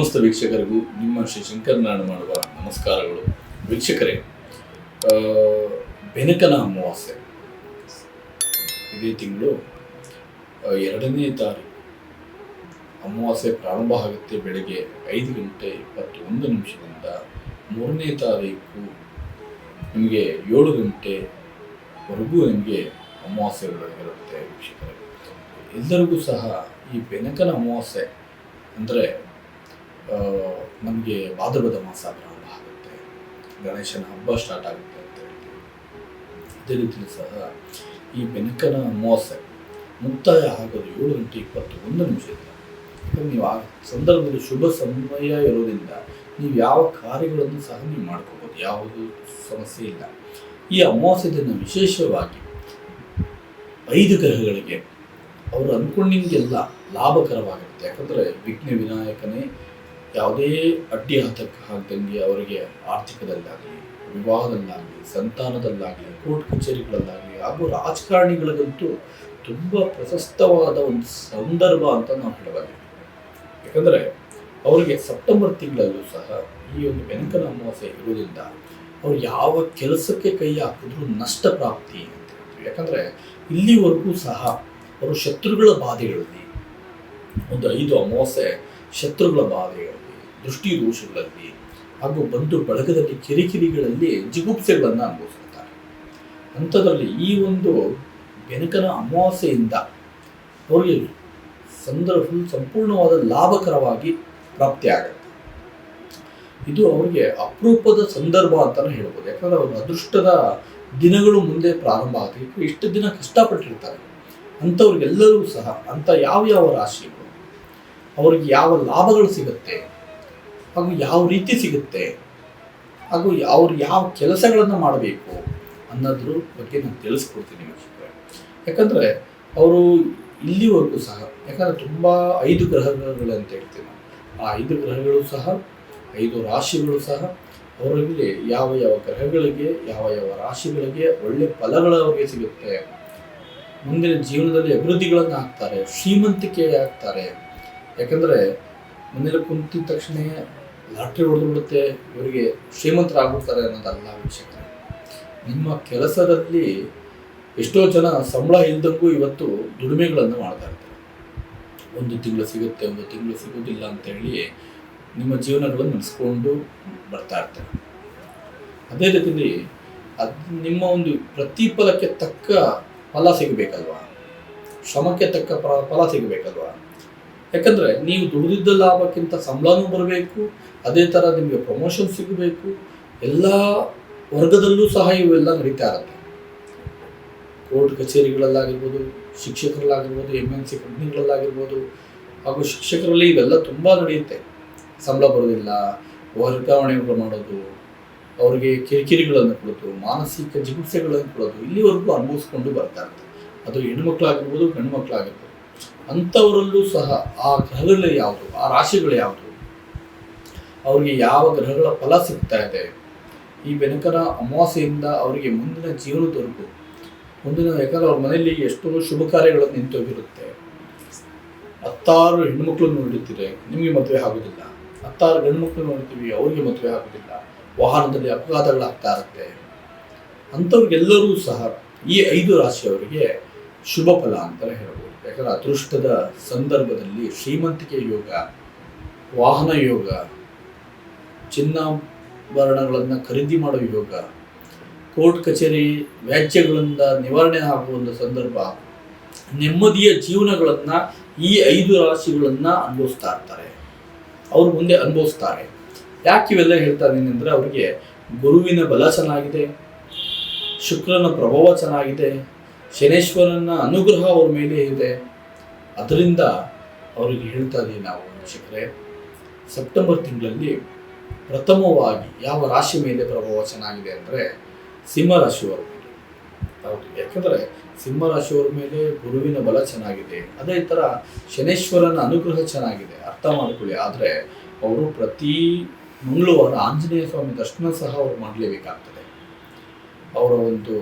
ಸಮಸ್ತ ವೀಕ್ಷಕರಿಗೂ ನಿಮ್ಮ ಶ್ರೀ ಶಂಕರನಾರಾಯಣ ಮಾಡುವ ನಮಸ್ಕಾರಗಳು. ವೀಕ್ಷಕರೇ ಬೆನಕನ ಅಮಾವಾಸ್ಯೆ. ಇದೇ ತಿಂಗಳು ಎರಡನೇ ತಾರೀಕು. ಅಮಾವಾಸ್ಯೆ ಪ್ರಾರಂಭ ಆಗುತ್ತೆ ಬೆಳಗ್ಗೆ ಐದು ಗಂಟೆ ಇಪ್ಪತ್ತೊಂದು ನಿಮಿಷದಿಂದ ಮೂರನೇ ತಾರೀಕು ನಿಮಗೆ ಏಳು ಗಂಟೆವರೆಗೂ ನಿಮಗೆ ಅಮಾವಾಸ್ಯೆ ಇರುತ್ತೆ ವೀಕ್ಷಕರೇ. ಎಲ್ಲರಿಗೂ ಸಹ ಈ ಬೆನಕನ ಅಮಾವಾಸ್ಯೆ ಅಂದರೆ ನಮಗೆ ಭಾದ್ರಪದ ಮಾಸ ಪ್ರಾರಂಭ ಆಗುತ್ತೆ. ಗಣೇಶನ ಹಬ್ಬ ಸ್ಟಾರ್ಟ್ ಆಗುತ್ತೆ ಅಂತ ಹೇಳ್ತೀವಿ. ಅದೇ ರೀತಿಯಲ್ಲಿ ಸಹ ಈ ಬೆನಕನ ಅಮಾವಾಸ್ಯೆ ಮುಕ್ತಾಯ ಆಗೋದು ಏಳು ಗಂಟೆ ಇಪ್ಪತ್ತೊಂದು ನಿಮಿಷದಿಂದ. ಯಾಕಂದ್ರೆ ನೀವು ಆ ಸಂದರ್ಭದಲ್ಲಿ ಶುಭ ಸಮಯ ಇರೋದ್ರಿಂದ ನೀವು ಯಾವ ಕಾರ್ಯಗಳನ್ನು ಸಹ ನೀವು ಮಾಡ್ಕೋಬೋದು. ಯಾವುದು ಸಮಸ್ಯೆ ಇಲ್ಲ. ಈ ಅಮಾವಾಸ್ಯೆ ದಿನ ವಿಶೇಷವಾಗಿ ಐದು ಗ್ರಹಗಳಿಗೆ ಅವರು ಅನ್ಕೊಂಡಿಂಗೆಲ್ಲ ಲಾಭಕರವಾಗಿರುತ್ತೆ. ಯಾಕಂದರೆ ವಿಘ್ನ ವಿನಾಯಕನೇ ಯಾವುದೇ ಅಡ್ಡಿ ಆತಂಕ ಆಗದಂಗೆ ಅವರಿಗೆ ಆರ್ಥಿಕದಲ್ಲಾಗಲಿ, ವಿವಾಹದಲ್ಲಾಗಲಿ, ಸಂತಾನದಲ್ಲಾಗಲಿ, ಕೋರ್ಟ್ ಕಚೇರಿಗಳಲ್ಲಾಗಲಿ ಹಾಗೂ ರಾಜಕಾರಣಿಗಳಿಗಂತೂ ತುಂಬ ಪ್ರಶಸ್ತವಾದ ಒಂದು ಸಂದರ್ಭ ಅಂತ ನಾವು ಹೇಳಬಲ್ಲೆ. ಯಾಕಂದರೆ ಅವರಿಗೆ ಸೆಪ್ಟೆಂಬರ್ ತಿಂಗಳಲ್ಲೂ ಸಹ ಈ ಒಂದು ಬೆನಕನ ಅಮಾವಾಸ್ಯೆ ಇರುವುದರಿಂದ ಅವ್ರು ಯಾವ ಕೆಲಸಕ್ಕೆ ಕೈ ಹಾಕಿದ್ರು ನಷ್ಟ ಪ್ರಾಪ್ತಿ ಅಂತ ಹೇಳ್ತೀವಿ. ಯಾಕಂದರೆ ಇಲ್ಲಿವರೆಗೂ ಸಹ ಅವರು ಶತ್ರುಗಳ ಬಾಧೆಗಳಲ್ಲಿ ಒಂದು ಐದು ಅಮಾವಾಸ್ಯೆ ಶತ್ರುಗಳ ಬಾಧೆಗಳಲ್ಲಿ ದೃಷ್ಟಿ ದೋಷಗಳಲ್ಲಿ ಹಾಗೂ ಬಂಧು ಬಳಗದಲ್ಲಿ ಕಿರಿಕಿರಿಗಳಲ್ಲಿ ಜಿಗುಪ್ಸೆಗಳನ್ನು ಅನುಭವಿಸುತ್ತಾರೆ ಅಂಥದ್ರಲ್ಲಿ ಈ ಒಂದು ಬೆನಕನ ಅಮಾವಾಸ್ಯೆಯಿಂದ ಅವರಿಗೆ ಸಂದರ್ಭ ಸಂಪೂರ್ಣವಾದ ಲಾಭಕರವಾಗಿ ಪ್ರಾಪ್ತಿಯಾಗುತ್ತೆ. ಇದು ಅವರಿಗೆ ಅಪರೂಪದ ಸಂದರ್ಭ ಅಂತಲೇ ಹೇಳ್ಬೋದು. ಯಾಕಂದರೆ ಅವರು ಅದೃಷ್ಟದ ದಿನಗಳು ಮುಂದೆ ಪ್ರಾರಂಭ ಆಗಬೇಕು, ಇಷ್ಟು ದಿನ ಕಷ್ಟಪಟ್ಟಿರ್ತಾರೆ. ಅಂಥವ್ರಿಗೆಲ್ಲರೂ ಸಹ, ಅಂಥ ಯಾವ ಯಾವ ರಾಶಿಗಳು ಅವ್ರಿಗೆ ಯಾವ ಲಾಭಗಳು ಸಿಗುತ್ತೆ, ಹಾಗೂ ಯಾವ ರೀತಿ ಸಿಗುತ್ತೆ, ಹಾಗೂ ಅವ್ರು ಯಾವ ಕೆಲಸಗಳನ್ನು ಮಾಡಬೇಕು ಅನ್ನೋದ್ರ ಬಗ್ಗೆ ನಾನು ತಿಳಿಸ್ಕೊಡ್ತೀನಿ ವೀಕ್ಷಕರೇ. ಯಾಕಂದರೆ ಅವರು ಇಲ್ಲಿವರೆಗೂ ಸಹ, ಯಾಕಂದರೆ ತುಂಬ ಐದು ಗ್ರಹಗಳು ಅಂತ ಹೇಳ್ತೀವಿ ಆ ಐದು ಗ್ರಹಗಳು ಸಹ, ಐದು ರಾಶಿಗಳು ಸಹ ಅವರಲ್ಲಿ ಯಾವ ಯಾವ ಗ್ರಹಗಳಿಗೆ, ಯಾವ ಯಾವ ರಾಶಿಗಳಿಗೆ ಒಳ್ಳೆ ಫಲಗಳು ಅವರಿಗೆ ಸಿಗುತ್ತೆ. ಮುಂದಿನ ಜೀವನದಲ್ಲಿ ಅಭಿವೃದ್ಧಿಗಳನ್ನು ಆಗ್ತಾರೆ, ಶ್ರೀಮಂತಿಕೆ ಆಗ್ತಾರೆ. ಯಾಕಂದರೆ ಮನೇಲಿ ಕುಂತಿದ ತಕ್ಷಣ ಲಾಟ್ರಿ ಹೊಡೆದು ಬಿಡುತ್ತೆ ಇವರಿಗೆ ಶ್ರೀಮಂತರಾಗ್ಬಿಡ್ತಾರೆ ಅನ್ನೋದಲ್ಲ ವೀಕ್ಷಕರೇ ನಿಮ್ಮ ಕೆಲಸದಲ್ಲಿ ಎಷ್ಟೋ ಜನ ಸಂಬಳ ಇಲ್ಲದಕ್ಕೂ ಇವತ್ತು ದುಡಿಮೆಗಳನ್ನು ಮಾಡ್ತಾ ಇರ್ತಾರೆ. ಒಂದು ತಿಂಗಳು ಸಿಗುತ್ತೆ, ಒಂದು ತಿಂಗಳು ಸಿಗೋದಿಲ್ಲ ಅಂತ ಹೇಳಿ ನಿಮ್ಮ ಜೀವನಗಳನ್ನು ನಡೆಸ್ಕೊಂಡು ಬರ್ತಾ ಇರ್ತಾರೆ. ಅದೇ ರೀತಿಯಲ್ಲಿ ಅದು ನಿಮ್ಮ ಒಂದು ಪ್ರತಿಫಲಕ್ಕೆ ತಕ್ಕ ಫಲ ಸಿಗಬೇಕಲ್ವಾ? ಶ್ರಮಕ್ಕೆ ತಕ್ಕ ಫಲ ಸಿಗಬೇಕಲ್ವಾ? ಯಾಕಂದರೆ ನೀವು ದುಡಿದಿದ್ದ ಲಾಭಕ್ಕಿಂತ ಸಂಬಳನೂ ಬರಬೇಕು, ಅದೇ ಥರ ನಿಮಗೆ ಪ್ರಮೋಷನ್ ಸಿಗಬೇಕು, ಎಲ್ಲ ವರ್ಗದಲ್ಲೂ ಸಹ ಇವೆಲ್ಲ ನಡೀತಾ ಇರುತ್ತೆ. ಕೋರ್ಟ್ ಕಚೇರಿಗಳಲ್ಲಾಗಿರ್ಬೋದು, ಶಿಕ್ಷಕರಲ್ಲಾಗಿರ್ಬೋದು ಎಂ ಎನ್ ಸಿ ಕಂಪ್ನಿಗಳಲ್ಲಾಗಿರ್ಬೋದು, ಹಾಗೂ ಶಿಕ್ಷಕರಲ್ಲಿ ಇವೆಲ್ಲ ತುಂಬ ನಡೆಯುತ್ತೆ. ಸಂಬಳ ಬರೋದಿಲ್ಲ ವರ್ಗಾವಣೆ ಮಾಡೋದು, ಅವರಿಗೆ ಕಿರಿಕಿರಿಗಳನ್ನು ಕೊಡೋದು, ಮಾನಸಿಕ ಚಿಕಿತ್ಸೆಗಳನ್ನು ಕೊಡೋದು, ಇಲ್ಲಿವರೆಗೂ ಅನುಭವಿಸ್ಕೊಂಡು ಬರ್ತಾ ಇರುತ್ತೆ. ಅದು ಹೆಣ್ಮಕ್ಳಾಗಿರ್ಬೋದು ಗಂಡು ಮಕ್ಕಳಾಗಿರ್ಬೋದು ಅಂಥವರಲ್ಲೂ ಸಹ ಆ ಗ್ರಹಗಳು ಯಾವುದು, ಆ ರಾಶಿಗಳು ಯಾವುದು? ಅವರಿಗೆ ಯಾವ ಗ್ರಹಗಳ ಫಲ ಸಿಗ್ತಾ ಇದೆ? ಈ ಬೆನಕರ ಅಮಾವಾಸ್ಯೆಯಿಂದ ಅವರಿಗೆ ಮುಂದಿನ ಜೀವನ ಜೀವನದವರೆಗೂ ಮುಂದಿನ ಯಾಕಂದ್ರೆ ಅವ್ರ ಮನೆಯಲ್ಲಿ ಎಷ್ಟೋ ಶುಭ ಕಾರ್ಯಗಳು ನಿಂತೋಗಿರುತ್ತೆ. ಹತ್ತಾರು ಹೆಣ್ಮಕ್ಳು ನೋಡಿರ್ತೀರಿ, ನಿಮಗೆ ಮದುವೆ ಆಗೋದಿಲ್ಲ. ಹತ್ತಾರು ಗಂಡು ಮಕ್ಕಳು ನೋಡ್ತೀವಿ ಅವ್ರಿಗೆ ಮದುವೆ ಆಗೋದಿಲ್ಲ. ವಾಹನದಲ್ಲಿ ಅಪಘಾತಗಳಾಗ್ತಾ ಇರುತ್ತೆ. ಅಂಥವ್ರಿಗೆಲ್ಲರೂ ಸಹ ಈ ಐದು ರಾಶಿಯವರಿಗೆ ಶುಭ ಫಲ ಅಂತಲೇ ಹೇಳ್ಬೋದು. ಯಾಕಂದ್ರೆ ಅದೃಷ್ಟದ ಸಂದರ್ಭದಲ್ಲಿ ಶ್ರೀಮಂತಿಕೆ ಯೋಗ, ವಾಹನ ಯೋಗ, ಚಿನ್ನಾಭರಣಗಳನ್ನು ಖರೀದಿ ಮಾಡೋ ಯೋಗ, ಕೋರ್ಟ್ ಕಚೇರಿ ವ್ಯಾಜ್ಯಗಳಿಂದ ನಿವಾರಣೆ ಆಗುವ ಒಂದು ಸಂದರ್ಭ, ನೆಮ್ಮದಿಯ ಜೀವನಗಳನ್ನು ಈ ಐದು ರಾಶಿಗಳನ್ನು ಅನುಭವಿಸ್ತಾ ಇರ್ತಾರೆ. ಅವರು ಮುಂದೆ ಅನುಭವಿಸ್ತಾರೆ. ಯಾಕೆ ಇವೆಲ್ಲ ಹೇಳ್ತಾರೆ ಅಂದರೆ ಅವರಿಗೆ ಗುರುವಿನ ಬಲ ಚೆನ್ನಾಗಿದೆ, ಶುಕ್ರನ ಪ್ರಭಾವ ಚೆನ್ನಾಗಿದೆ ಶನೇಶ್ವರನ ಅನುಗ್ರಹ ಅವ್ರ ಮೇಲೆ ಇದೆ. ಅದರಿಂದ ಅವರಿಗೆ ಹೇಳ್ತಾ ಇದ್ದೀವಿ ನಾವು ವೀಕ್ಷಕರೇ, ಸೆಪ್ಟೆಂಬರ್ ತಿಂಗಳಲ್ಲಿ ಪ್ರಥಮವಾಗಿ ಯಾವ ರಾಶಿ ಮೇಲೆ ಪ್ರಭಾವ ಚೆನ್ನಾಗಿದೆ ಅಂದರೆ ಸಿಂಹ ರಾಶಿಯವರ ಮೇಲೆ. ಹೌದು, ಯಾಕಂದರೆ ಸಿಂಹ ರಾಶಿಯವರ ಮೇಲೆ ಗುರುವಿನ ಬಲ ಚೆನ್ನಾಗಿದೆ. ಅದೇ ಥರ ಶನೇಶ್ವರನ ಅನುಗ್ರಹ ಚೆನ್ನಾಗಿದೆ. ಅರ್ಥ ಮಾಡ್ಕೊಳ್ಳಿ, ಆದರೆ ಅವರು ಪ್ರತಿ ಮಂಗಳವಾರ ಆಂಜನೇಯ ಸ್ವಾಮಿ ದರ್ಶನ ಸಹ ಅವ್ರು ಮಾಡಲೇಬೇಕಾಗ್ತದೆ. ಅವರ ಒಂದು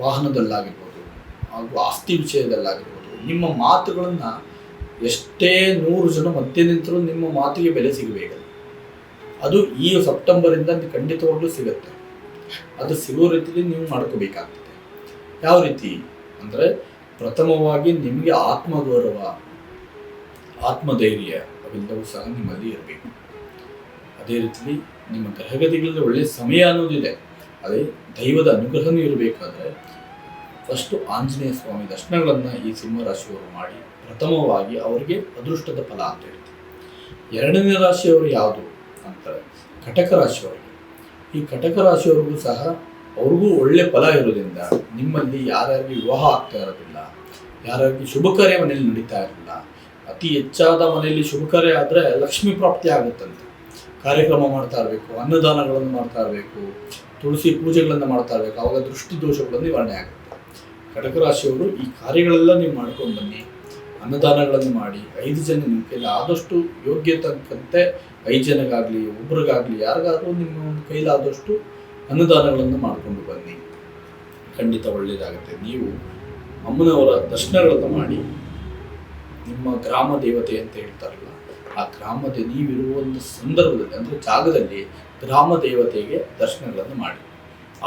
ವಾಹನದಲ್ಲಾಗಿರ್ಬೋದು ಹಾಗೂ ಆಸ್ತಿ ವಿಷಯದಲ್ಲಾಗಿರ್ಬೋದು, ನಿಮ್ಮ ಮಾತುಗಳನ್ನು ಎಷ್ಟೇ ನೂರು ಜನ ಮತ್ತೆ ನಿಂತರೂ ನಿಮ್ಮ ಮಾತಿಗೆ ಬೆಲೆ ಸಿಗಬೇಕಲ್ಲ. ಅದು ಈ ಸೆಪ್ಟೆಂಬರಿಂದ ಖಂಡಿತವಾಗ್ಲೂ ಸಿಗುತ್ತೆ. ಅದು ಸಿಗೋ ರೀತಿಯಲ್ಲಿ ನೀವು ಮಾಡ್ಕೋಬೇಕಾಗ್ತದೆ. ಯಾವ ರೀತಿ? ಅಂದರೆ ಪ್ರಥಮವಾಗಿ ನಿಮಗೆ ಆತ್ಮಗೌರವ, ಆತ್ಮಧೈರ್ಯ ಅವೆಲ್ಲವೂ ಸಹ ನಿಮ್ಮಲ್ಲಿ ಇರಬೇಕು. ಅದೇ ರೀತಿಯಲ್ಲಿ ನಿಮ್ಮ ಗ್ರಹಗತಿಗಳಲ್ಲಿ ಒಳ್ಳೆಯ ಸಮಯ ಅನ್ನೋದಿದೆ. ಅದೇ ದೈವದ ಅನುಗ್ರಹನೂ ಇರಬೇಕಾದ್ರೆ ಫಸ್ಟು ಆಂಜನೇಯ ಸ್ವಾಮಿ ದರ್ಶನಗಳನ್ನು ಈ ಸಿಂಹರಾಶಿಯವರು ಮಾಡಿ ಪ್ರಥಮವಾಗಿ ಅವರಿಗೆ ಅದೃಷ್ಟದ ಫಲ ಅಂತ ಹೇಳ್ತೀವಿ. ಎರಡನೇ ರಾಶಿಯವರು ಯಾವುದು ಅಂತಾರೆ ಕಟಕ ರಾಶಿಯವರಿಗೆ. ಈ ಕಟಕ ರಾಶಿಯವರಿಗೂ ಸಹ ಅವ್ರಿಗೂ ಒಳ್ಳೆ ಫಲ ಇರೋದ್ರಿಂದ ನಿಮ್ಮಲ್ಲಿ ಯಾರ್ಯಾರಿಗೆ ವಿವಾಹ ಆಗ್ತಾ ಇರೋದಿಲ್ಲ, ಯಾರ್ಯಾರಿಗೆ ಶುಭ ಕಾರ್ಯ ಮನೆಯಲ್ಲಿ ನಡೀತಾ ಇರಲಿಲ್ಲ ಅತಿ ಹೆಚ್ಚಾದ ಮನೆಯಲ್ಲಿ ಶುಭ ಕಾರ್ಯ ಆದರೆ ಲಕ್ಷ್ಮೀ ಪ್ರಾಪ್ತಿ ಆಗುತ್ತಂತೆ. ಕಾರ್ಯಕ್ರಮ ಮಾಡ್ತಾ ಇರಬೇಕು, ಅನ್ನದಾನಗಳನ್ನು ಮಾಡ್ತಾ ಇರಬೇಕು ತುಳಸಿ ಪೂಜೆಗಳನ್ನು ಮಾಡ್ತಾ ಇರಬೇಕು. ಆವಾಗ ದೃಷ್ಟಿ ದೋಷಗಳು ನಿವಾರಣೆ ಆಗುತ್ತೆ. ಕಟಕ ರಾಶಿಯವರು ಈ ಕಾರ್ಯಗಳೆಲ್ಲ ನೀವು ಮಾಡ್ಕೊಂಡು ಬನ್ನಿ. ಅನ್ನದಾನಗಳನ್ನು ಮಾಡಿ. ಐದು ಜನ ನಿಮ್ಮ ಕೈಲಿ ಆದಷ್ಟು ಯೋಗ್ಯ ತಕ್ಕಂತೆ ಐದು ಜನಗಾಗಲಿ, ಒಬ್ರಿಗಾಗಲಿ, ಯಾರಿಗಾದರೂ ನಿಮ್ಮ ಒಂದು ಕೈಲಾದಷ್ಟು ಅನ್ನದಾನಗಳನ್ನು ಮಾಡಿಕೊಂಡು ಬನ್ನಿ. ಖಂಡಿತ ಒಳ್ಳೆಯದಾಗುತ್ತೆ. ನೀವು ಅಮ್ಮನವರ ದರ್ಶನಗಳನ್ನು ಮಾಡಿ. ನಿಮ್ಮ ಗ್ರಾಮ ದೇವತೆ ಅಂತ ಹೇಳ್ತಾರಲ್ಲ ಆ ಗ್ರಾಮದ ನೀವಿರುವ ಒಂದು ಸಂದರ್ಭದಲ್ಲಿ, ಅಂದರೆ ಜಾಗದಲ್ಲಿ ಗ್ರಾಮ ದೇವತೆಗೆ ದರ್ಶನಗಳನ್ನು ಮಾಡಿ.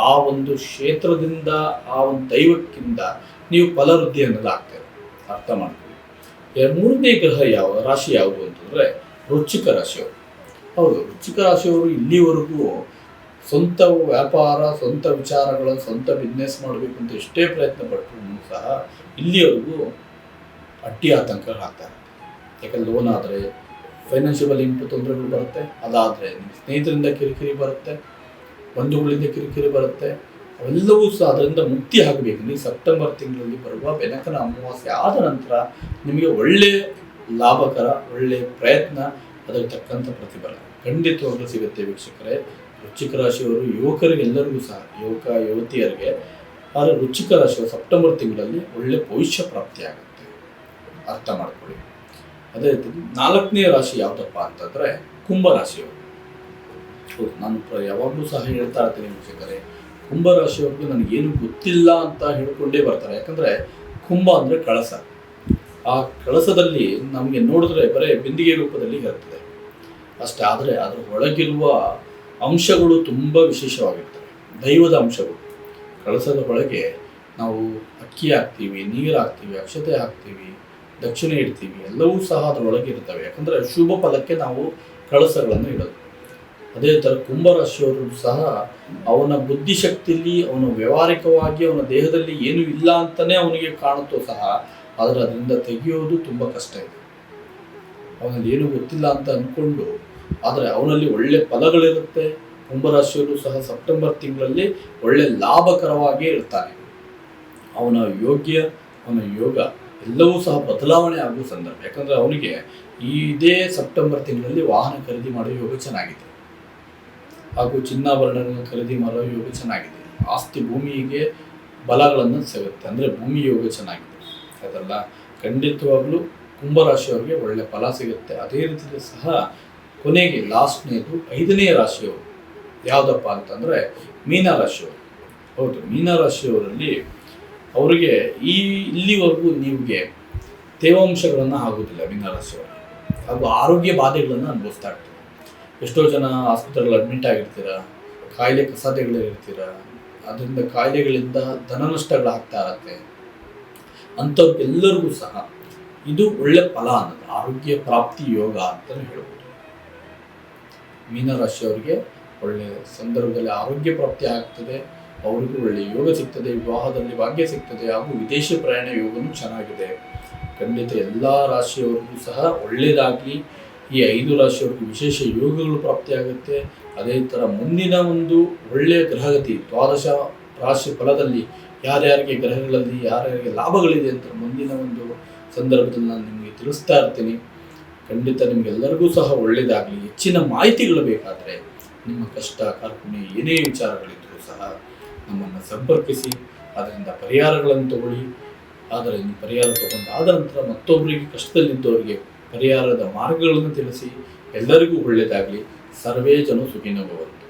ಆ ಒಂದು ಕ್ಷೇತ್ರದಿಂದ, ಆ ಒಂದು ದೈವಕ್ಕಿಂತ ನೀವು ಫಲವೃದ್ಧಿ ಅನ್ನೋದು ಆಗ್ತೇವೆ ಅರ್ಥ ಮಾಡ್ಕೊಳ್ಳಿ. ಮೂರನೇ ಗ್ರಹ ಯಾವ, ರಾಶಿ ಯಾವುದು ಅಂತಂದರೆ ರುಚಿಕ ರಾಶಿಯವರು. ಹೌದು ರುಚಿಕ ರಾಶಿಯವರು ಇಲ್ಲಿವರೆಗೂ ಸ್ವಂತ ವ್ಯಾಪಾರ, ಸ್ವಂತ ವಿಚಾರಗಳನ್ನು ಸ್ವಂತ ಬಿಸ್ನೆಸ್ ಮಾಡಬೇಕು ಅಂತ ಎಷ್ಟೇ ಪ್ರಯತ್ನ ಪಟ್ಟರು ಸಹ ಇಲ್ಲಿವರೆಗೂ ಅಡ್ಡಿ ಆತಂಕಗಳಾಗ್ತಾರೆ ಯಾಕಂದ್ರೆ ಲೋನ್ ಆದರೆ ಫೈನಾನ್ಷಿಯಲ್ ಇಂಪು ತೊಂದರೆಗಳು ಬರುತ್ತೆ. ಅದಾದರೆ ನಿಮ್ಮ ಸ್ನೇಹಿತರಿಂದ ಕಿರಿಕಿರಿ ಬರುತ್ತೆ, ಬಂಧುಗಳಿಂದ ಕಿರಿಕಿರಿ ಬರುತ್ತೆ. ಅವೆಲ್ಲವೂ ಸಹ ಅದರಿಂದ ಮುಕ್ತಿ ಆಗಬೇಕು. ನೀವು ಸೆಪ್ಟೆಂಬರ್ ತಿಂಗಳಲ್ಲಿ ಬರುವ ಬೆನಕನ ಅಮಾವಾಸ್ಯೆ ಆದ ನಂತರ ನಿಮಗೆ ಒಳ್ಳೆಯ ಲಾಭಕರ ಒಳ್ಳೆಯ ಪ್ರಯತ್ನ, ಅದಕ್ಕೆ ತಕ್ಕಂಥ ಪ್ರತಿಫಲ. ಖಂಡಿತವಾಗ್ಲೂ ಸಿಗುತ್ತೆ ವೀಕ್ಷಕರೇ. ವೃಶ್ಚಿಕ ರಾಶಿಯವರು ಯುವಕರಿಗೆಲ್ಲರಿಗೂ ಸಹ, ಯುವಕ, ಯುವತಿಯರಿಗೆ, ಆದರೆ ವೃಶ್ಚಿಕ ರಾಶಿಯವರು ಸೆಪ್ಟೆಂಬರ್ ತಿಂಗಳಲ್ಲಿ ಒಳ್ಳೆಯ ಭವಿಷ್ಯ ಪ್ರಾಪ್ತಿಯಾಗುತ್ತೆ. ಅರ್ಥ ಮಾಡ್ಕೊಳ್ಳಿ. ಅದೇ ರೀತಿ ನಾಲ್ಕನೇ ರಾಶಿ ಯಾವುದಪ್ಪ ಅಂತಂದರೆ ಕುಂಭ ರಾಶಿಯವರು. ಹೌದು, ನಾನು ಯಾವಾಗಲೂ ಸಹ ಹೇಳ್ತಾ ಇರ್ತೀನಿ ಕುಂಭ ರಾಶಿಯವ್ರಿಗೆ ನನಗೇನು ಗೊತ್ತಿಲ್ಲ ಅಂತ ಹೇಳ್ಕೊಂಡೇ ಬರ್ತಾರೆ. ಯಾಕಂದರೆ ಕುಂಭ ಅಂದರೆ ಕಳಸ. ಆ ಕಳಸದಲ್ಲಿ ನಮಗೆ ನೋಡಿದ್ರೆ ಬರೀ ಬಿಂದಿಗೆ ರೂಪದಲ್ಲಿ ಇರ್ತದೆ ಅಷ್ಟೇ, ಆದರೆ ಅದರ ಒಳಗಿರುವ ಅಂಶಗಳು ತುಂಬ ವಿಶೇಷವಾಗಿರ್ತವೆ. ದೈವದ ಅಂಶಗಳು. ಕಳಸದ ಒಳಗೆ ನಾವು ಅಕ್ಕಿ ಹಾಕ್ತೀವಿ ನೀರು ಹಾಕ್ತೀವಿ ಅಕ್ಷತೆ ಹಾಕ್ತೀವಿ ದಕ್ಷಿಣೆ ಇಡ್ತೀವಿ. ಎಲ್ಲವೂ ಸಹ ಅದರೊಳಗೆ ಇರ್ತವೆ. ಯಾಕಂದರೆ ಶುಭ ಫಲಕ್ಕೆ ನಾವು ಕಳಸಗಳನ್ನು ಇಡೋದು. ಅದೇ ಥರ ಕುಂಭರಾಶಿಯವರು ಸಹ ಅವನ ಬುದ್ಧಿಶಕ್ತಿಯಲ್ಲಿ ಅವನು ವ್ಯವಹಾರಿಕವಾಗಿ, ಅವನ ದೇಹದಲ್ಲಿ ಏನು ಇಲ್ಲ ಅಂತಲೇ ಅವನಿಗೆ ಕಾಣುತ್ತೋ ಸಹ ಆದರೆ ಅದರಿಂದ ತೆಗೆಯೋದು ತುಂಬ ಕಷ್ಟ ಇದೆ. ಅವನಲ್ಲಿ ಏನು ಗೊತ್ತಿಲ್ಲ ಅಂತ ಅಂದ್ಕೊಂಡು ಆದರೆ ಅವನಲ್ಲಿ ಒಳ್ಳೆ ಫಲಗಳಿರುತ್ತೆ. ಕುಂಭರಾಶಿಯವರು ಸಹ ಸೆಪ್ಟೆಂಬರ್ ತಿಂಗಳಲ್ಲಿ ಒಳ್ಳೆ ಲಾಭಕರವಾಗಿ ಇರ್ತಾನೆ ಅವನ ಯೋಗ್ಯ, ಅವನ ಯೋಗ. ಎಲ್ಲವೂ ಸಹ ಬದಲಾವಣೆ ಆಗುವ ಸಂದರ್ಭ. ಯಾಕಂದರೆ ಅವನಿಗೆ ಇದೇ ಸೆಪ್ಟೆಂಬರ್ ತಿಂಗಳಲ್ಲಿ ವಾಹನ ಖರೀದಿ ಮಾಡೋ ಯೋಗ ಚೆನ್ನಾಗಿದೆ. ಹಾಗೂ ಚಿನ್ನಾಭರಣಗಳನ್ನು ಖರೀದಿ ಮಾಡೋ ಯೋಗ ಚೆನ್ನಾಗಿದೆ. ಆಸ್ತಿ ಭೂಮಿಗೆ ಬಲಗಳನ್ನು ಸಿಗುತ್ತೆ. ಅಂದರೆ ಭೂಮಿ ಯೋಗ ಚೆನ್ನಾಗಿದೆ. ಅದಲ್ಲ, ಖಂಡಿತವಾಗ್ಲೂ ಕುಂಭರಾಶಿಯವರಿಗೆ ಒಳ್ಳೆ ಫಲ ಸಿಗುತ್ತೆ. ಅದೇ ರೀತಿಯಲ್ಲಿ ಸಹ ಕೊನೆಗೆ ಲಾಸ್ಟ್ನೇದು ಐದನೇ ರಾಶಿಯವರು. ಯಾವುದಪ್ಪ ಅಂತಂದರೆ ಮೀನರಾಶಿಯವರು. ಹೌದು ಮೀನ ರಾಶಿಯವರಲ್ಲಿ ಅವರಿಗೆ ಈ ಇಲ್ಲಿವರೆಗೂ ನಿಮಗೆ ತೇವಾಂಶಗಳನ್ನು ಆಗೋದಿಲ್ಲ ಮೀನ ರಾಶಿಯವರಿಗೆ ಹಾಗೂ ಆರೋಗ್ಯ ಬಾಧೆಗಳನ್ನು ಅನುಭವಿಸ್ತಾ ಇರ್ತೀವಿ ಎಷ್ಟೋ ಜನ ಆಸ್ಪತ್ರೆಗಳಲ್ಲಿ ಅಡ್ಮಿಟ್ ಆಗಿರ್ತೀರ, ಕಾಯಿಲೆ ಕಸಾದೆಗಳಿರ್ತೀರ ಅದರಿಂದ ಕಾಯಿಲೆಗಳಿಂದ ಧನ ನಷ್ಟಗಳಾಗ್ತಾ ಇರತ್ತೆ. ಅಂಥವ್ರಿಗೆಲ್ಲರಿಗೂ ಸಹ ಇದು ಒಳ್ಳೆ ಫಲ ಅನ್ನೋದು, ಆರೋಗ್ಯ ಪ್ರಾಪ್ತಿ ಯೋಗ ಅಂತಲೇ ಹೇಳ್ಬೋದು. ಮೀನರಾಶಿಯವರಿಗೆ ಒಳ್ಳೆಯ ಸಂದರ್ಭದಲ್ಲಿ ಆರೋಗ್ಯ ಪ್ರಾಪ್ತಿ ಆಗ್ತದೆ. ಅವರಿಗೂ ಒಳ್ಳೆಯ ಯೋಗ ಸಿಗ್ತದೆ, ವಿವಾಹದಲ್ಲಿ ಭಾಗ್ಯ ಸಿಗ್ತದೆ, ಹಾಗೂ ವಿದೇಶ ಪ್ರಯಾಣ ಯೋಗನೂ ಚೆನ್ನಾಗಿದೆ. ಖಂಡಿತ ಎಲ್ಲ ರಾಶಿಯವರಿಗೂ ಸಹ ಒಳ್ಳೆಯದಾಗಲಿ ಈ ಐದು ರಾಶಿಯವರಿಗೂ ವಿಶೇಷ ಯೋಗಗಳು ಪ್ರಾಪ್ತಿಯಾಗುತ್ತೆ. ಅದೇ ಥರ ಮುಂದಿನ ಒಂದು ಒಳ್ಳೆಯ ಗ್ರಹಗತಿ, ದ್ವಾದಶ ರಾಶಿ ಫಲದಲ್ಲಿ ಯಾರ್ಯಾರಿಗೆ ಗ್ರಹಗಳಲ್ಲಿ ಯಾರ್ಯಾರಿಗೆ ಲಾಭಗಳಿದೆ ಅಂತ ಮುಂದಿನ ಒಂದು ಸಂದರ್ಭದಲ್ಲಿ ನಾನು ನಿಮಗೆ ತಿಳಿಸ್ತಾ ಇರ್ತೀನಿ. ಖಂಡಿತ ನಿಮಗೆಲ್ಲರಿಗೂ ಸಹ ಒಳ್ಳೆಯದಾಗಲಿ ಹೆಚ್ಚಿನ ಮಾಹಿತಿಗಳು ಬೇಕಾದರೆ ನಿಮ್ಮ ಕಷ್ಟ ಕಾರ್ಪಣ್ಯ ಏನೇ ವಿಚಾರಗಳಿದ್ದರೂ ಸಹ ನಮ್ಮನ್ನು ಸಂಪರ್ಕಿಸಿ, ಅದರಿಂದ ಪರಿಹಾರಗಳನ್ನು ತಗೊಳ್ಳಿ. ಅದರಿಂದ ಪರಿಹಾರ ತಗೊಂಡು ಆದ ನಂತರ ಮತ್ತೊಬ್ಬರಿಗೆ ಕಷ್ಟದಲ್ಲಿದ್ದವರಿಗೆ ಪರಿಹಾರದ ಮಾರ್ಗಗಳನ್ನು ತಿಳಿಸಿ, ಎಲ್ಲರಿಗೂ ಒಳ್ಳೆಯದಾಗಲಿ. ಸರ್ವೇ ಜನ ಸುಖಿನೋ ಭವಂತು.